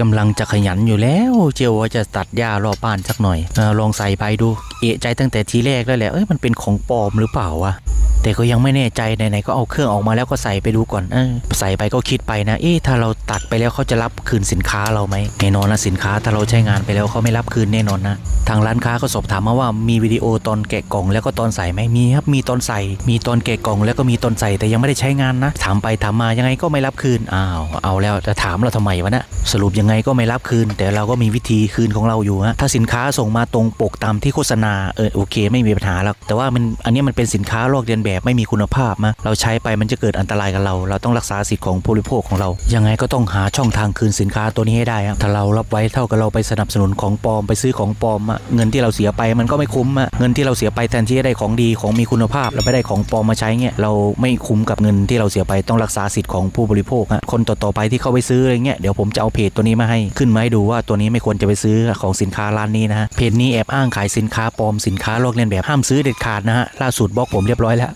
กำลังจะขยันอยู่แล้ว เจียวว่าจะตัดหญ้ารอบบ้านสักหน่อยอลองใส่ไปดู เอะใจตั้งแต่ทีแรกแล้วแหละเอ้ยมันเป็นของปลอมหรือเปล่าวะ แต่ก็ยังไม่แน่ใจไหนๆก็เอาเครื่องออกมาแล้วก็ใส่ไปดูก่อนเออใส่ไปก็คิดไปนะ เอ๊ะถ้าเราตัดไปแล้วเขาจะรับคืนสินค้าเราไหมแน่นอนนะสินค้าถ้าเราใช้งานไปแล้วเขาไม่รับคืนแน่นอนนะ ทางร้านค้าก็สอบถามมาว่ามีวิดีโอตอนแกะกล่องแล้วก็ตอนใส่ไหมมีครับ มีตอนใส่ มีตอนแกะกล่องแล้วก็มีตอนใส่แต่ยังไม่ได้ใช้งานนะ ถามไปถามมายังไงก็ไม่รับคืน อ้าว เอาแล้วจะถามเราทำไมวะนะสรุปยังไงก็ไม่รับคืน แต่เราก็มีวิธีคืนของเราอยู่ฮะ ถ้าสินค้าส่งมาตรงปกตามที่โฆษณา เออโอเค ไม่มีปัญหาหรอกแต่ว่ามันอันนี้มันเป็นสินค้าลอกเลียนแบบไม่มีคุณภาพนะเราใช้ไปมันจะเกิดอันตรายกับเรา เราต้องรักษาสิทธิ์ของผู้บริโภคของเรา ยังไงก็ต้องหาช่องทางคืนสินค้าตัวนี้ให้ได้ถ้าเรารับไว้เท่ากับเราไปสนับสนุนของปลอมไปซื้อของปลอมอะเงินที่เราเสียไปมันก็ไม่คุ้มเงินที่เราเสียไปแทนที่จะได้ของดีของมีคุณภาพเราไปได้ของปลอมมาใช้เงี้ยเราไม่คุ้มกับเงินที่เราเสียไปต้องรักษาสิทธิ์ของผู้บริโภคฮะคนต่อๆไปที่เข้าไปซื้ออะไรเงี้ยเดี๋ยวผมจะเอาเพจตัวนี้มาให้ขึ้นมาให้ดูว่าตัวนี้ไม่ควรจะไปซื้อของสินค้าร้านนี้นะฮะเพจนี้แอบอ้างขายสินค้าปลอมสินค้าลอกเลียนแบบห้ามซื้อเด็ดขาดนะฮะล่าสุดบล็อกผมเรียบร้อยแล้ว